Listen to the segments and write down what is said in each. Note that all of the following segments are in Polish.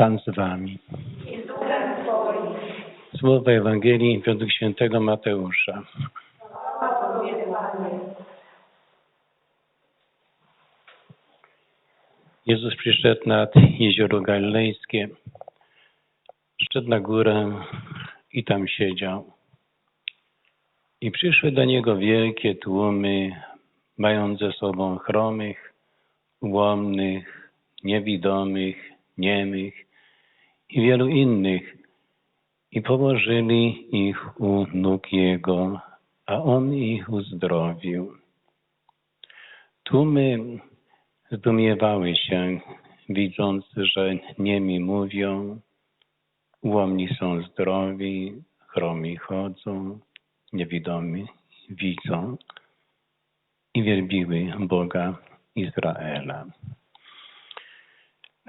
Pan z wami. Słowa Ewangelii według świętego Mateusza. Jezus przyszedł nad jezioro galilejskie, szedł na górę i tam siedział. I przyszły do niego wielkie tłumy, mając ze sobą chromych, ułomnych, niewidomych, niemych i wielu innych, i położyli ich u nóg Jego, a On ich uzdrowił. Tłumy zdumiewały się, widząc, że niemi mówią, ułomni są zdrowi, chromi chodzą, niewidomi widzą i wielbiły Boga Izraela.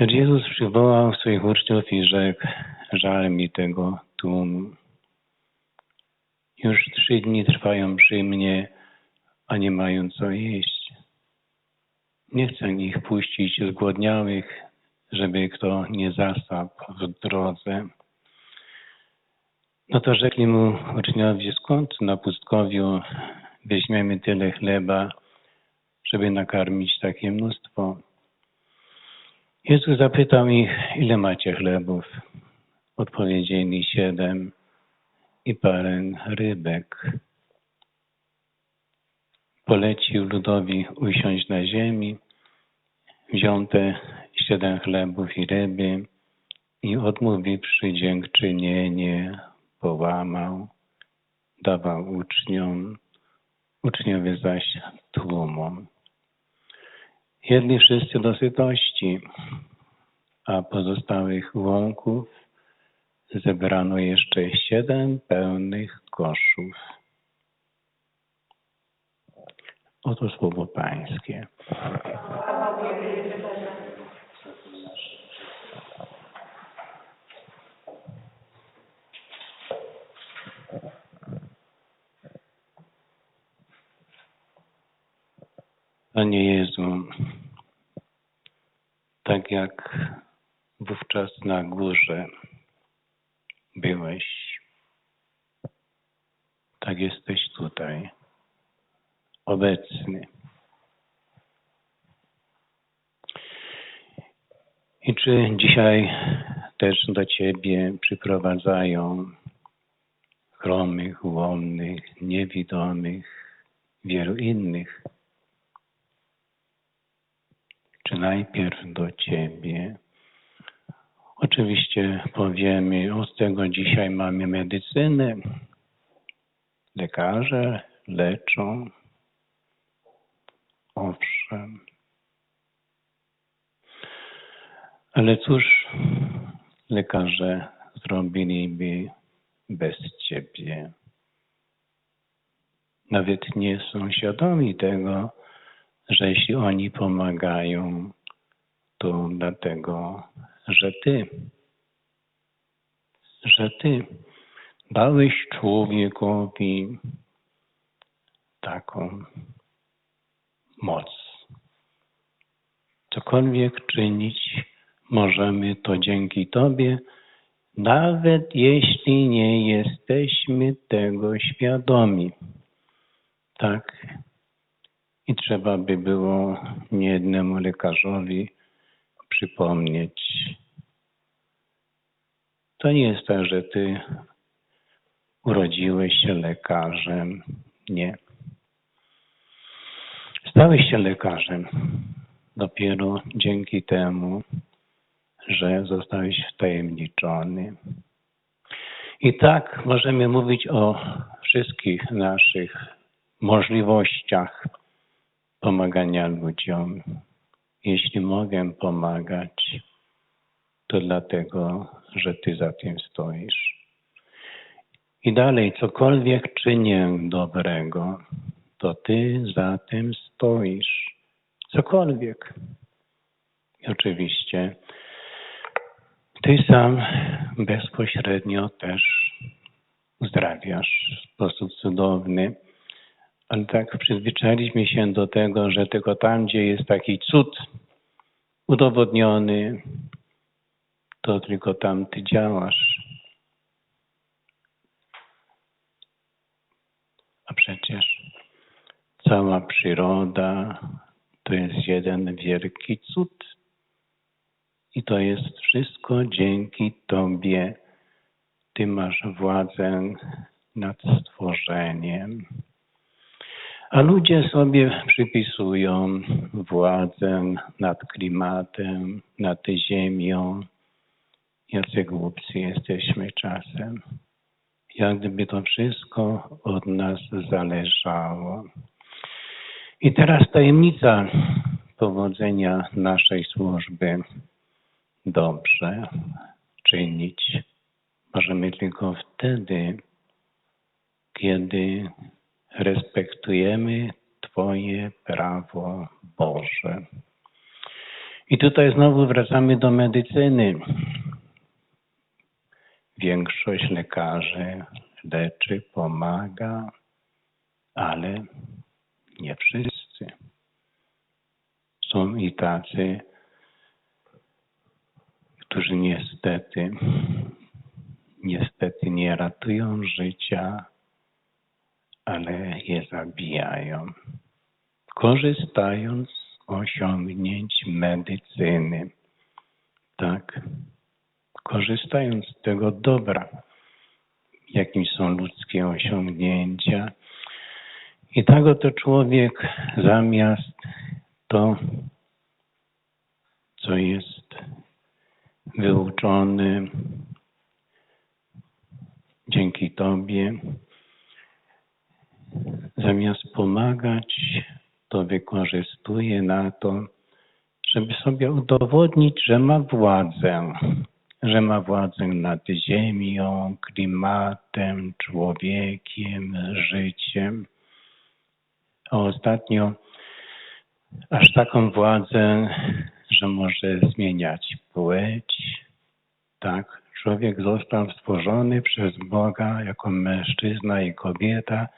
Lecz Jezus przywołał swoich uczniów i rzekł, żal mi tego tłumu. Już trzy dni trwają przy mnie, a nie mają co jeść. Nie chcę ich puścić zgłodniałych, żeby kto nie zasapł w drodze. No to rzekli mu uczniowie, skąd na pustkowiu weźmiemy tyle chleba, żeby nakarmić takie mnóstwo. Jezus zapytał ich, ile macie chlebów? Odpowiedzieli siedem i parę rybek. Polecił ludowi usiąść na ziemi, wziął te siedem chlebów i ryby i odmówiwszy dziękczynienie, połamał, dawał uczniom, uczniowie zaś tłumom. Jedli wszyscy do sytości, a pozostałych łąków zebrano jeszcze siedem pełnych koszów. Oto słowo Pańskie. Panie Jezu, tak jak wówczas na górze byłeś, tak jesteś tutaj, obecny. I czy dzisiaj też do Ciebie przyprowadzają chromych, łomnych, niewidomych, wielu innych? Czy najpierw do Ciebie. Oczywiście powiemy, od tego dzisiaj mamy medycynę. Lekarze leczą. Owszem. Ale cóż lekarze zrobiliby bez Ciebie? Nawet nie są świadomi tego, że jeśli oni pomagają, to dlatego, że Ty, że Ty dałeś człowiekowi taką moc. Cokolwiek czynić możemy to dzięki Tobie, nawet jeśli nie jesteśmy tego świadomi. Tak, i trzeba by było niejednemu lekarzowi przypomnieć. To nie jest tak, że ty urodziłeś się lekarzem. Nie. Stałeś się lekarzem dopiero dzięki temu, że zostałeś wtajemniczony. I tak możemy mówić o wszystkich naszych możliwościach pomagania ludziom. Jeśli mogę pomagać, to dlatego, że Ty za tym stoisz. I dalej, cokolwiek czynię dobrego, to Ty za tym stoisz. Cokolwiek. I oczywiście Ty sam bezpośrednio też uzdrawiasz w sposób cudowny ale tak przyzwyczailiśmy się do tego, że tylko tam, gdzie jest taki cud udowodniony, to tylko tam ty działasz. A przecież cała przyroda to jest jeden wielki cud. I to jest wszystko dzięki Tobie. Ty masz władzę nad stworzeniem. A ludzie sobie przypisują władzę nad klimatem, nad ziemią. Jacy głupcy jesteśmy czasem. Jak gdyby to wszystko od nas zależało. I teraz tajemnica powodzenia naszej służby dobrze czynić możemy tylko wtedy, kiedy respektujemy Twoje prawo Boże. I tutaj znowu wracamy do medycyny. Większość lekarzy leczy, pomaga, ale nie wszyscy. Są i tacy, którzy niestety, niestety nie ratują życia, ale je zabijają. Korzystając z osiągnięć medycyny. Tak. Korzystając z tego dobra, jakim są ludzkie osiągnięcia. I tak oto człowiek zamiast to, co jest wyuczony dzięki Tobie, zamiast pomagać, to wykorzystuje na to, żeby sobie udowodnić, że ma władzę, że ma władzę nad ziemią, klimatem, człowiekiem, życiem. A ostatnio aż taką władzę, że może zmieniać płeć. Tak, człowiek został stworzony przez Boga jako mężczyzna i kobieta,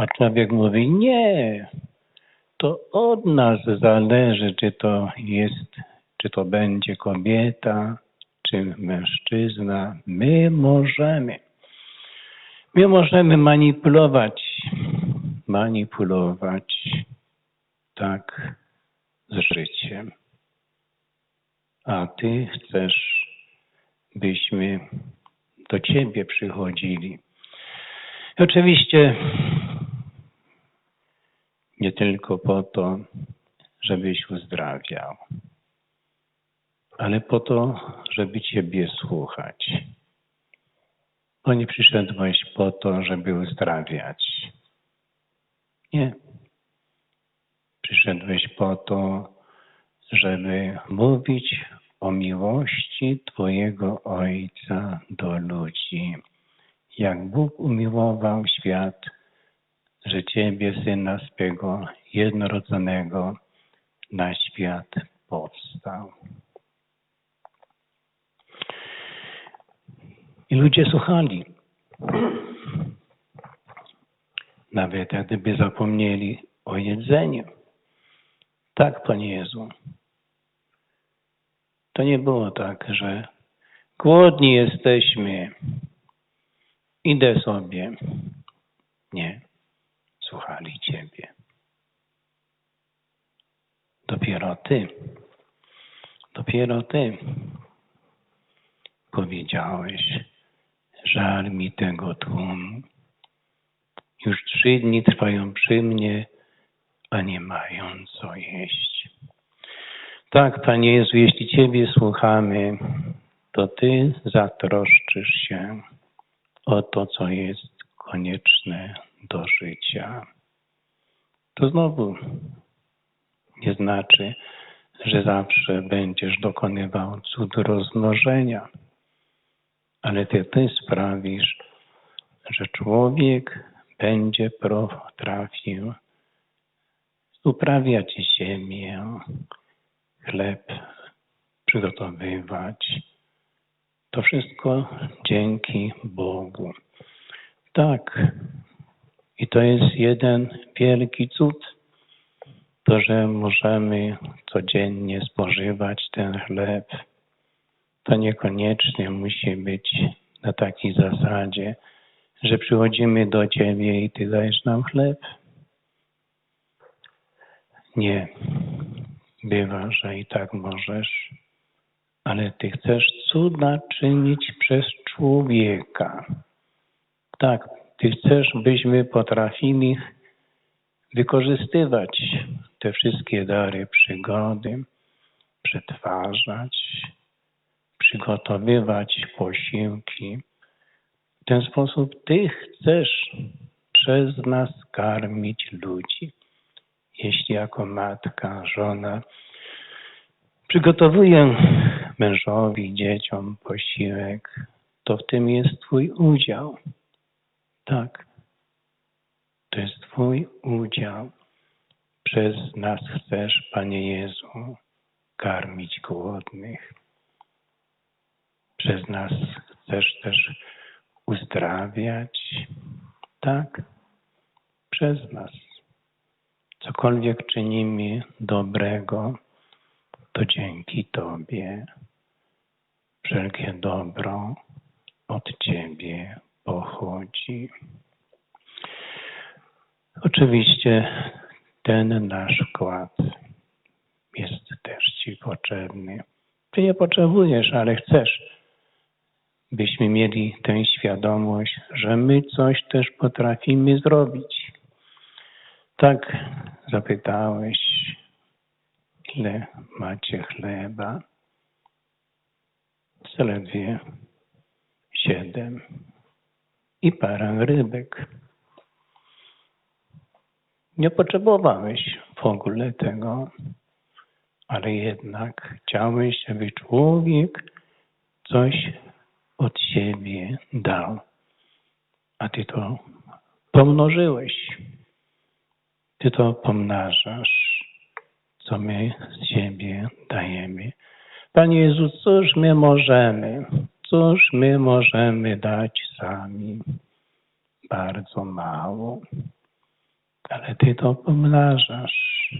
a człowiek mówi nie. To od nas zależy, czy to jest, czy to będzie kobieta, czy mężczyzna. My możemy. My możemy manipulować, manipulować tak z życiem. A ty chcesz, byśmy do ciebie przychodzili. I oczywiście nie tylko po to, żebyś uzdrawiał, ale po to, żeby Ciebie słuchać. Bo nie przyszedłeś po to, żeby uzdrawiać. Nie. Przyszedłeś po to, żeby mówić o miłości Twojego Ojca do ludzi. Jak Bóg umiłował świat, że Ciebie, Syna swego jednorodzonego, na świat powstał. I ludzie słuchali. Nawet gdyby zapomnieli o jedzeniu. Tak, Panie Jezu. To nie było tak, że głodni jesteśmy, idę sobie. Nie. Słuchali Ciebie. Dopiero Ty, dopiero Ty powiedziałeś, żal mi tego tłumu. Już trzy dni trwają przy mnie, a nie mają co jeść. Tak, Panie Jezu, jeśli Ciebie słuchamy, to Ty zatroszczysz się o to, co jest konieczne do życia. To znowu nie znaczy, że zawsze będziesz dokonywał cud rozmnożenia, ale Ty, ty sprawisz, że człowiek będzie potrafił uprawiać ziemię, chleb przygotowywać. To wszystko dzięki Bogu. Tak. I to jest jeden wielki cud, to, że możemy codziennie spożywać ten chleb, to niekoniecznie musi być na takiej zasadzie, że przychodzimy do Ciebie i Ty dajesz nam chleb. Nie. Bywa, że i tak możesz, ale Ty chcesz cuda czynić przez człowieka. Tak, Ty chcesz, byśmy potrafili wykorzystywać te wszystkie dary przygody, przetwarzać, przygotowywać posiłki. W ten sposób Ty chcesz przez nas karmić ludzi. Jeśli jako matka, żona przygotowuję mężowi, dzieciom posiłek, to w tym jest Twój udział. Tak. To jest Twój udział. Przez nas chcesz, Panie Jezu, karmić głodnych. Przez nas chcesz też uzdrawiać. Tak, przez nas. Cokolwiek czynimy dobrego, to dzięki Tobie. Wszelkie dobro od Ciebie pochodzi. Oczywiście ten nasz wkład jest też Ci potrzebny. Ty nie potrzebujesz, ale chcesz, byśmy mieli tę świadomość, że my coś też potrafimy zrobić. Tak zapytałeś, ile macie chleba? Zaledwie siedem i parę rybek. Nie potrzebowałeś w ogóle tego, ale jednak chciałeś, aby człowiek coś od siebie dał. A ty to pomnożyłeś. Ty to pomnażasz, co my z siebie dajemy. Panie Jezu, cóż my możemy? Cóż my możemy dać sami? Bardzo mało. Ale Ty to pomnażasz.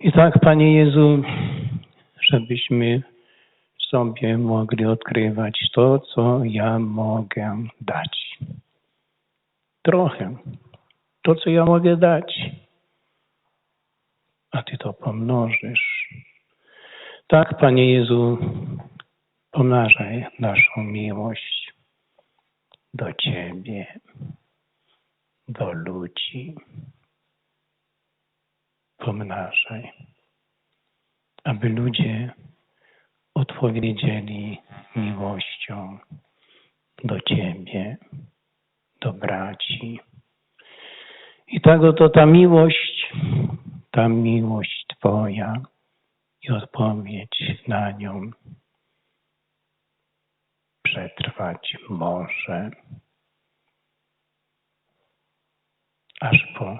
I tak, Panie Jezu, żebyśmy sobie mogli odkrywać to, co ja mogę dać. Trochę. To, co ja mogę dać. A Ty to pomnożysz. Tak, Panie Jezu, pomnażaj naszą miłość do Ciebie, do ludzi. Pomnażaj, aby ludzie odpowiedzieli miłością do Ciebie, do braci. I tak oto ta miłość, ta miłość Twoja i odpowiedź na nią przetrwać może aż po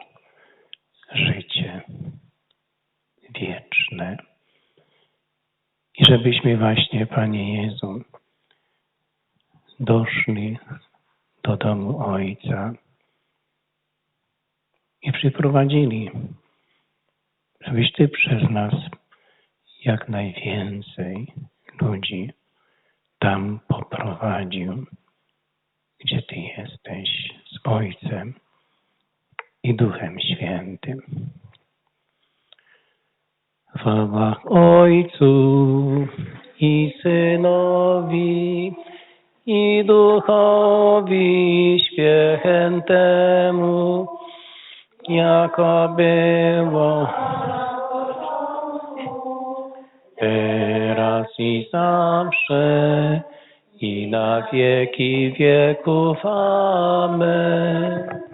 życie wieczne. I żebyśmy właśnie, Panie Jezu, doszli do domu Ojca i przyprowadzili, żebyś Ty przez nas jak najwięcej ludzi tam poprowadził, gdzie Ty jesteś z Ojcem i Duchem Świętym. Chwała Ojcu i Synowi i Duchowi Świętemu, jako było teraz i zawsze i na wieki wieków. Amen.